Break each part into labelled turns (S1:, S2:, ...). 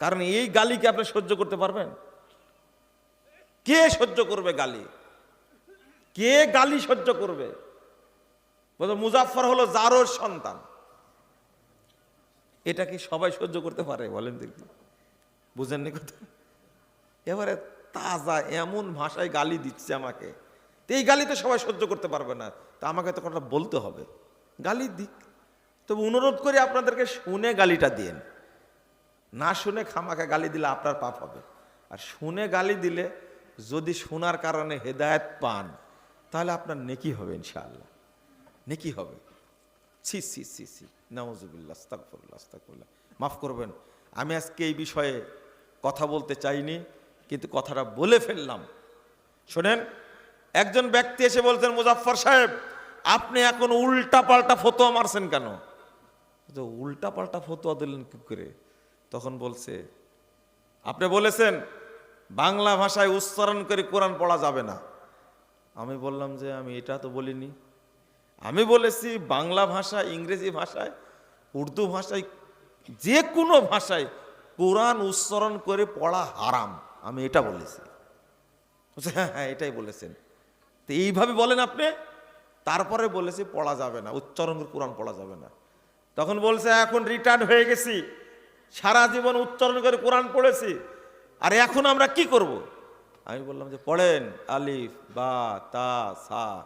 S1: কারণ এই গালিকে আপনি সহ্য করতে পারবেন? কে সহ্য করবে গালি? কে গালি সহ্য করবে? বলতো, মুজাফফর হলো জারোর সন্তান। এটা কি সবাই সহ্য করতে পারে? বলেন দেখি। বুঝেননি কথা? এবারে তাজা, এমন ভাষায় গালি দিচ্ছে আমাকে। তো এই গালি তো সবাই সহ্য করতে পারবে না। তা আমাকে তো কথা বলতে হবে। গালি দিক। তবে অনুরোধ করি আপনাদেরকে শুনে গালিটা দিন না শুনে খামাকে গালি দিলে আপনার পাপ হবে। আর শুনে গালি দিলে যদি শোনার কারণে হেদায়েত পান, তাহলে আপনার নেকি হবে ইনশাআল্লাহ। নেকি হবে। সি সি নাউজুবিল্লাহ, আস্তাগফিরুল্লাহ আস্তাগফিরুল্লাহ। মাফ করবেন, আমি আজকে এই বিষয়ে কথা বলতে চাইনি, কিন্তু কথাটা বলে ফেললাম। শোনেন, একজন ব্যক্তি এসে বলছেন মুজাফফর সাহেব, আপনি এখন উল্টা পাল্টা ফতোয়া মারছেন কেন? উল্টা পাল্টা ফতোয়া দিলেন কি করে? তখন বলছে, আপনি বলেছেন বাংলা ভাষায় উচ্চারণ করে কোরআন পড়া যাবে না। আমি বললাম যে, আমি এটা তো বলিনি। আমি বলেছি বাংলা ভাষা, ইংরেজি ভাষায়, উর্দু ভাষায়, যে কোনো ভাষায় কোরআন উচ্চারণ করে পড়া হারাম। আমি এটা বলেছি। হ্যাঁ হ্যাঁ এটাই বলেছেন। তো এইভাবে বলেন আপনি, তারপরে বলেছি পড়া যাবে না, উচ্চারণ করে কোরআন পড়া যাবে না। তখন বলছে, এখন রিটার্ন হয়ে গেছি। সারা জীবন উচ্চারণ করে কোরআন পড়েছি। আর এখন আমরা কি করব। আমি বললাম যে, পড়েন, আলিফ, বা, তা, সা।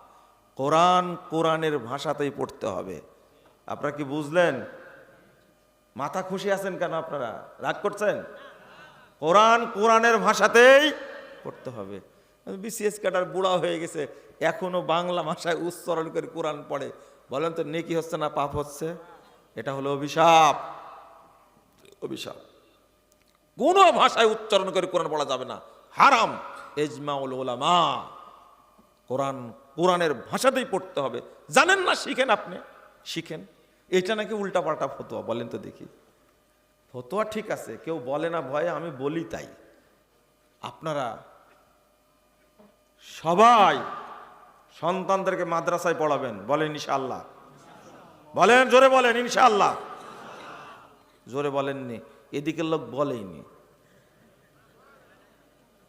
S1: কোরআন কোরআনের ভাষাতেই পড়তে হবে। আপনারা কি বুঝলেন? মাথা খুশি আছেন কেন আপনারা? রাগ করছেন? কোরআন কোরআনের ভাষাতেই পড়তে হবে। বিসিএস ক্যাডার বুড়া হয়ে গেছে, এখনও বাংলা ভাষায় উচ্চারণ করে কোরআন পড়ে। বলেন তো, নেকি হচ্ছে না পাপ হচ্ছে? এটা হলো অভিশাপ। অভিশাপ। কোন ভাষায় উচ্চারণ করে কোরআন পড়া যাবে না। হারাম। এজমাউল ওলামা কোরআন, কোরআনের ভাষাতেই পড়তে হবে। জানেন না, শিখেন আপনি। শিখেন। এটা নাকি উল্টাপাল্টা ফতোয়া, বলেন তো দেখি। ফতোয়া ঠিক আছে, কেউ বলে না ভয়ে, আমি বলি তাই। আপনারা সবাই সন্তানদেরকে মাদ্রাসায় পড়াবেন, বলেন ইনশাআল্লাহ। বলেন, জোরে বলেন, ইনশাআল্লাহ। জোরে বলেননি এদিকের লোক বলেইনি।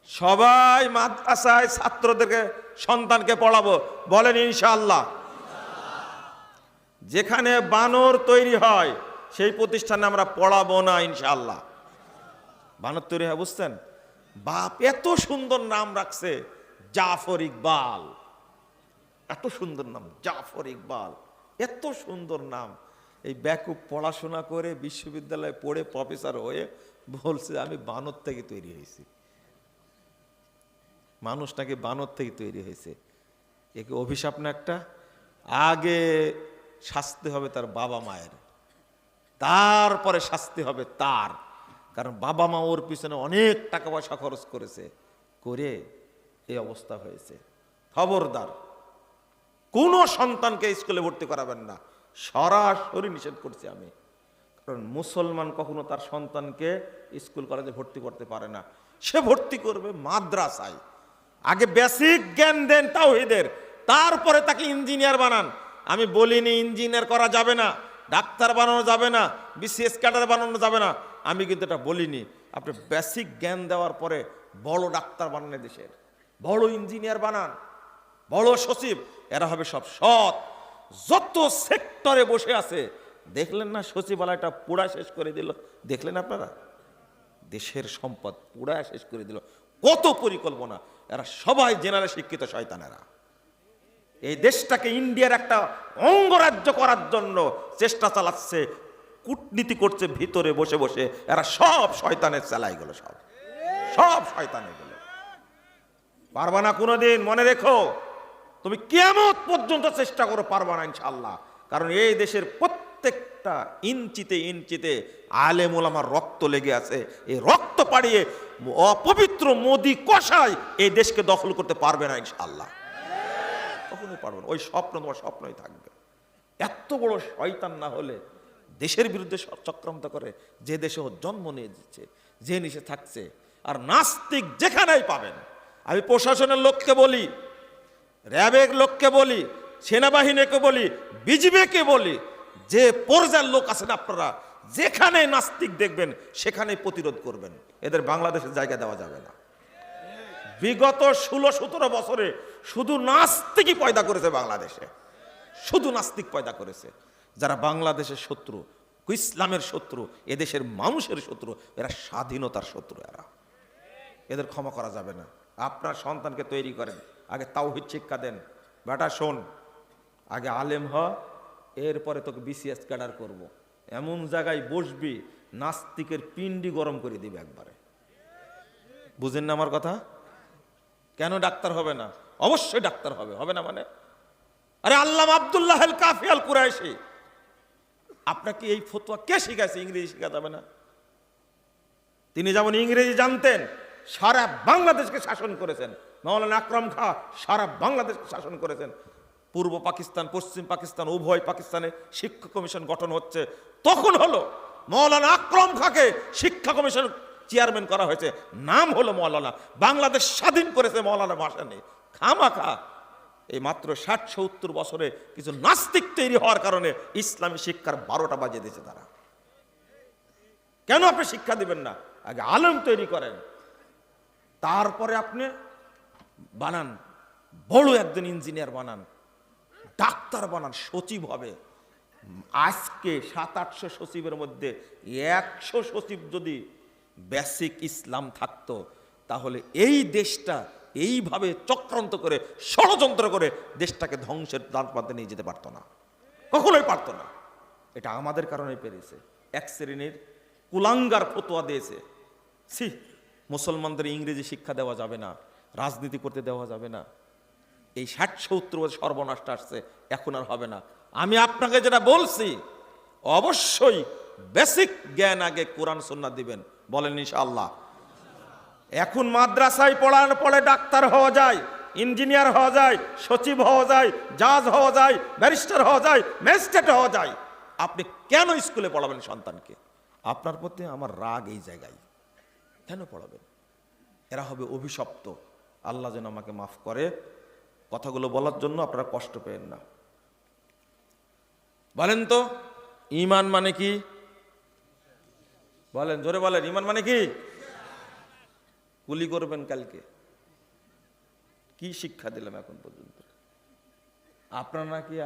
S1: সবাই মাদ্রাসায় ছাত্রদেরকে, সন্তানকে পড়াবো, বলেন ইনশাআল্লাহ। যেখানে বানর তৈরি হয়, সেই প্রতিষ্ঠানে আমরা পড়াবো না ইনশাআল্লাহ। বানর তৈরি হয়, বুঝছেন? বাপ এত সুন্দর নাম রাখছে, জাফর ইকবাল। এত সুন্দর নাম, জাফর ইকবাল। এত সুন্দর নাম। এই ব্যাকুব পড়াশোনা করে বিশ্ববিদ্যালয়ে পড়ে প্রফেসর হয়ে বলছে, আমি বানর থেকে তৈরি হয়েছি। মানুষ নাকি বানর থেকে তৈরি হয়েছে। একে অভিশাপ না একটা? আগে শাস্তি হবে তার বাবা মায়ের, তারপরে শাস্তি হবে তার। কারণ বাবা মা ওর পিছনে অনেক টাকা পয়সা খরচ করেছে, করে এই অবস্থা হয়েছে। খবরদার, কোনো সন্তানকে স্কুলে ভর্তি করাবেন না। সরাসরি নিষেধ করছি আমি। কারণ মুসলমান কখনো তার সন্তানকে স্কুল, কলেজে ভর্তি করতে পারে না। সে ভর্তি করবে মাদ্রাসায়। আগে বেসিক জ্ঞান দেন তাওহিদের, তারপরে তাকে ইঞ্জিনিয়ার বানান। আমি বলিনি ইঞ্জিনিয়ার করা যাবে না, ডাক্তার বানানো যাবে না বিসিএস ক্যাডার বানানো যাবে না। আমি কিন্তু এটা বলিনি। আপনি বেসিক জ্ঞান দেওয়ার পরে বড় ডাক্তার বানান দেশের। বড় ইঞ্জিনিয়ার বানান, বড় সচিব, এরা হবে সব সৎ। যত সেক্টরে বসে আছে, দেখলেন না সচিবালয়টা পুরা শেষ করে দিল? দেখলেন আপনারা? দেশের সম্পদ পুরা শেষ করে দিল। কত পরিকল্পনা, এরা সবাই জেনারে শিক্ষিত শয়তানেরা। এই দেশটাকে ইন্ডিয়ার একটা অঙ্গরাজ্য করার জন্য চেষ্টা চালাচ্ছে, কূটনীতি করছে, ভিতরে বসে বসে। এরা সব শয়তানের চালাই গেল সব। সব শয়তান এগুলো। পারবা না কোনোদিন, মনে রেখো। তুমি কেমন পর্যন্ত চেষ্টা করো পারবা না ইনশাল্লাহ কারণ এই দেশের প্রত্যেকটা ইঞ্চিতে ইঞ্চিতে আলেম ওলামার রক্ত লেগে আছে। এই রক্ত পাড়িয়ে অপবিত্র মোদি কষায় এই দেশকে দখল করতে পারবে না ইনশাল্লাহ কখনোই পারবে না। ওই স্বপ্ন তোমার স্বপ্নই থাকবে। এত বড় শয়তান না হলে দেশের বিরুদ্ধে চক্রান্ত করে, যে দেশে ও জন্ম নিয়ে দিচ্ছে যে নিচে থাকছে, আর নাস্তিক যেখানেই পাবেন। আমি প্রশাসনের লোককে বলি র্যাবের লোককে বলি, সেনাবাহিনীকে বলি, বিজিবিকে বলি, যে পর্যায়ের লোক আছেন আপনারা, যেখানে নাস্তিক দেখবেন, সেখানে প্রতিরোধ করবেন। এদের বাংলাদেশের জায়গা দেওয়া যাবে না। বিগত ষোলো সতেরো বছরে শুধু নাস্তিকই পয়দা করেছে বাংলাদেশে। শুধু নাস্তিক পয়দা করেছে। যারা বাংলাদেশের শত্রু, ইসলামের শত্রু, এদেশের মানুষের শত্রু, এরা স্বাধীনতার শত্রু এরা। এদের ক্ষমা করা যাবে না। আপনার সন্তানকে তৈরি করেন। আগে তাওহিদ শিক্ষা দেন। বেটা, শোন, আগে আলেম হ, এরপরে তোকে বিসিএস ক্যাডার করব। এমন জায়গায় বসবি, নাস্তিকের পিন্ডি গরম করে দিবে একবারে। বুঝেন না আমার কথা? কেন ডাক্তার হবে না? অবশ্যই ডাক্তার হবে। হবে না মানে? আরে আল্লাহ আবদুল্লাহ আল কাফি আল কুরাইশি। আপনাকে এই ফতোয়া কে শিখাইছে? ইংরেজি শেখা যাবে না। তিনি যেমন ইংরেজি জানতেন সারা বাংলাদেশকে শাসন করেছেন। মাওলানা আকরম খা সারা বাংলাদেশকে শাসন করেছেন। পূর্ব পাকিস্তান, পশ্চিম পাকিস্তান, উভয় পাকিস্তানে শিক্ষা কমিশন গঠন হচ্ছে। তখন হলো মৌলানা আকরম খাকে শিক্ষা কমিশন চেয়ারম্যান করা হয়েছে। নাম হলো মৌলানা বাংলাদেশ স্বাধীন করেছে মৌলানা খামা খা এই মাত্র ষাট সত্তর বছরে কিছু নাস্তিক তৈরি হওয়ার কারণে ইসলামী শিক্ষার বারোটা বাজিয়ে দিয়েছে তারা। কেন আপনি শিক্ষা দিবেন না? আগে আলম তৈরি করেন। তারপরে আপনি বানান, বড় একজন ইঞ্জিনিয়ার বানান, ডাক্তার বানান, সচিব হবে। আজকে সাত আটশো সচিবের মধ্যে একশো সচিব যদি বেসিক ইসলাম থাকতো, তাহলে এই দেশটা এইভাবে চক্রান্ত করে, ষড়যন্ত্র করে দেশটাকে ধ্বংসের দ্বার প্রান্তে নিয়ে যেতে পারতো না। কখনোই পারতো না। এটা আমাদের কারণে পেরেছে এক শ্রেণির কুলাঙ্গার ফতোয়া দিয়েছে। সি মুসলমানদের ইংরেজি শিক্ষা দেওয়া যাবে না, রাজনীতি করতে দেওয়া যাবে না। এই ষাট সত্তর বছর সর্বনাশটা আসছে, এখন আর হবে না। আমি আপনাকে যেটা বলছি, অবশ্যই বেসিক জ্ঞান আগে কোরআন সন্না দিবেন, বলেন ইনশাআল্লাহ। এখন মাদ্রাসায় পড়ার পরে ডাক্তার হওয়া যায়, ইঞ্জিনিয়ার হওয়া যায়, সচিব হওয়া যায়, জাজ হওয়া যায়, ব্যারিস্টার হওয়া যায়, ম্যাজিস্ট্রেট হওয়া যায়। আপনি কেন স্কুলে পড়াবেন সন্তানকে? আপনার প্রতি আমার রাগ এই জায়গায়। কেন পড়াবেন? এরা হবে অভিশপ্ত। আল্লাহ যেন আমাকে মাফ করে। কথাগুলো বলার জন্য আপনারা কষ্ট পেয়েন না। বলেন তো ইমান মানে কি? বলেন, জোরে বলেন ইমান মানে কি? গুলি করবেন কালকে। কি শিক্ষা দিলাম এখন পর্যন্ত? আপনারা নাকি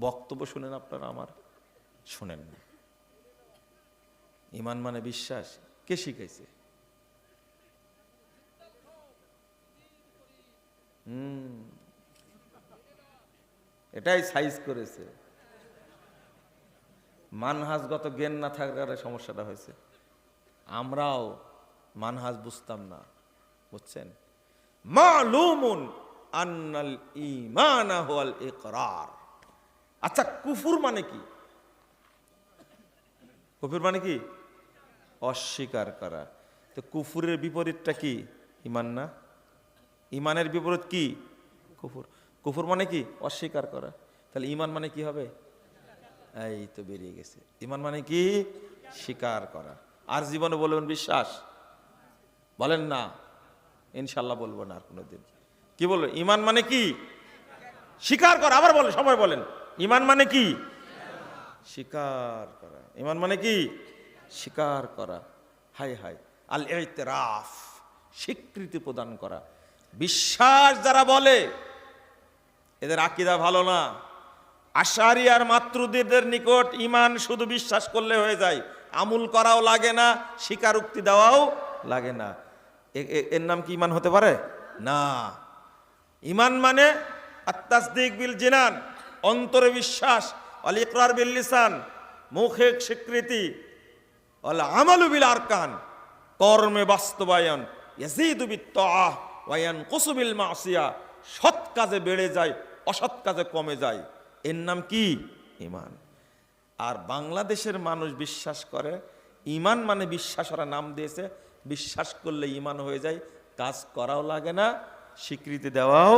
S1: বক্তব্য শুনেন আপনারা আমার? শুনেন না। ইমান মানে বিশ্বাস। কে শিখাইছে? হুম। এটাই সাইজ করেছে। মানহাজগত জ্ঞান না থাকার সমস্যাটা হয়েছে। আমরাও মানহাজ বুঝতাম না, বুঝছেন? মালুমুন আন্নাল ইকরার। আচ্ছা কুফুর মানে কি? কুফুর মানে কি? অস্বীকার করা। তো কুফুরের বিপরীতটা কি? ইমান না? ইমানের বিপরীত কি? কুফুর। কুফুর মানে কি? অস্বীকার করা। তাহলে ইমান মানে কি হবে? এই তো বেরিয়ে গেছে। ইমান মানে কি? স্বীকার করা। আর জীবনে বলবেন বিশ্বাস? বলেন না। ইনশাল্লাহ বলব না আর কোনোদিন। কি বলব ইমান মানে কি? স্বীকার করা। আবার বলেন, সবাই বলেন। ইমান মানে কি? স্বীকার করা। ইমান মানে কি? স্বীকার করা। হাই হাই আল ইতরাফ স্বীকৃতি প্রদান করা। বিশ্বাস যারা বলে, এদের আকিদা ভালো না। আশারি আর মাতৃদের নিকট ইমান শুধু বিশ্বাস করলে হয়ে যায়। আমুল করাও লাগে না, স্বীকারোক্তি দেওয়াও লাগে না। এর নাম কি ইমান হতে পারে? না। ইমান মানে আত্মাসদিক বিল জিনান, অন্তরে বিশ্বাস, অল ইকরার বিল লিসান, মুখে স্বীকৃতি, অল আমালু বিল আরকান, কর্মে বাস্তবায়ন, ইয়াজিদু বিত তাআহ ওয়া ইয়ানকুসু বিল মাসিয়া, সৎ কাজে বেড়ে যায়, অসৎ কাজে কমে যায়। এর নাম কি? ইমান আর বাংলাদেশের মানুষ বিশ্বাস করে ইমান মানে বিশ্বাস ওরা নাম দিয়েছে, বিশ্বাস করলে ইমান হয়ে যায়, কাজ করাও লাগে না, স্বীকৃতি দেওয়াও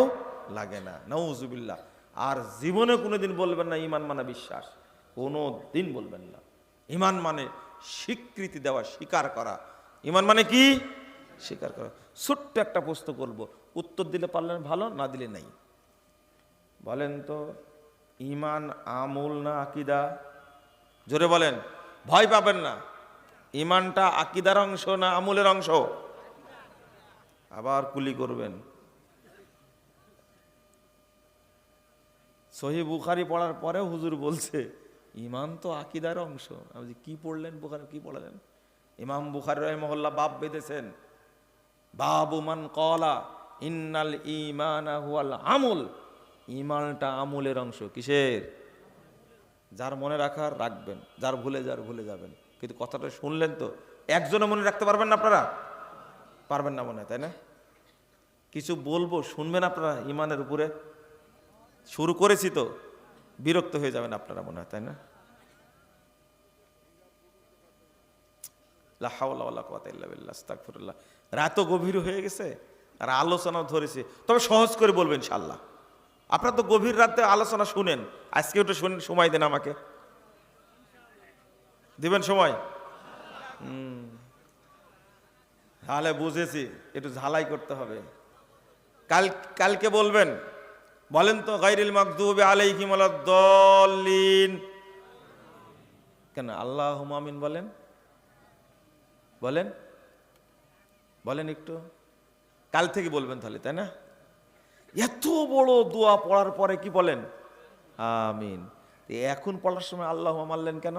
S1: লাগে না। নৌজুবিল্লাহ আর জীবনে কোনোদিন বলবেন না ইমান মানে বিশ্বাস কোনো দিন বলবেন না। ইমান মানে স্বীকৃতি দেওয়া, স্বীকার করা। ইমান মানে কি? স্বীকার করা। ছোট্ট একটা প্রশ্ন করব, উত্তর দিলে পারলেন ভালো, না দিলে নাই? বলেন তো ইমান আমুল না আকিদা? জোরে বলেন, ভয় পাবেন না। ইমানটা আকিদার অংশ না আমলের অংশ? আবার কুলি করবেন। সহি বুখারি পড়ার পরেও হুজুর বলছে ইমান তো আকিদার অংশ। আমি কি পড়লেন বুখারি, কি পড়লেন? ইমাম বুখারি রহমহল্লা বাপ বেঁধেছেন। বাবু মান কলা, ইন্নাল ইমান হুয়াল আমল। ইমানটা আমলের অংশ, কিসের? যার মনে রাখার রাখবেন, যার ভুলে যার ভুলে যাবেন। কিন্তু কথাটা শুনলেন তো, একজনও মনে রাখতে পারবেন না আপনারা? পারবেন না মনে হয়, তাই না? কিছু বলব, শুনবেন আপনারা ইমানের উপরে? শুরু করেছি তো, বিরক্ত হয়ে যাবেন আপনারা মনে হয়, তাই না? লা হাওলা ওয়ালা ইল্লা বিল্লাহ, আস্তাগফিরুল্লাহ। রাত গভীর হয়ে গেছে, আর আলোচনাও ধরেছে। তবে সহজ করে বলবেন ইনশাল্লাহ আপনারা তো গভীর রাতে আলোচনা শুনেন, আজকে একটু শুনেন, সময় দেন আমাকে। দিবেন সময়। তাহলে বুঝেছি, একটু ঝালাই করতে হবে। কাল, কালকে বলবেন, বলেন তো গাইরিল মাকদুবে আলাইহিম দলিন কেন আল্লাহ আমিন বলেন? বলেন বলেন একটু। কাল থেকে বলবেন তাহলে, তাই না? এত বড় দোয়া পড়ার পরে কি বলেন? আমিন। এখন পড়ার সময় আল্লাহ মারলেন কেন?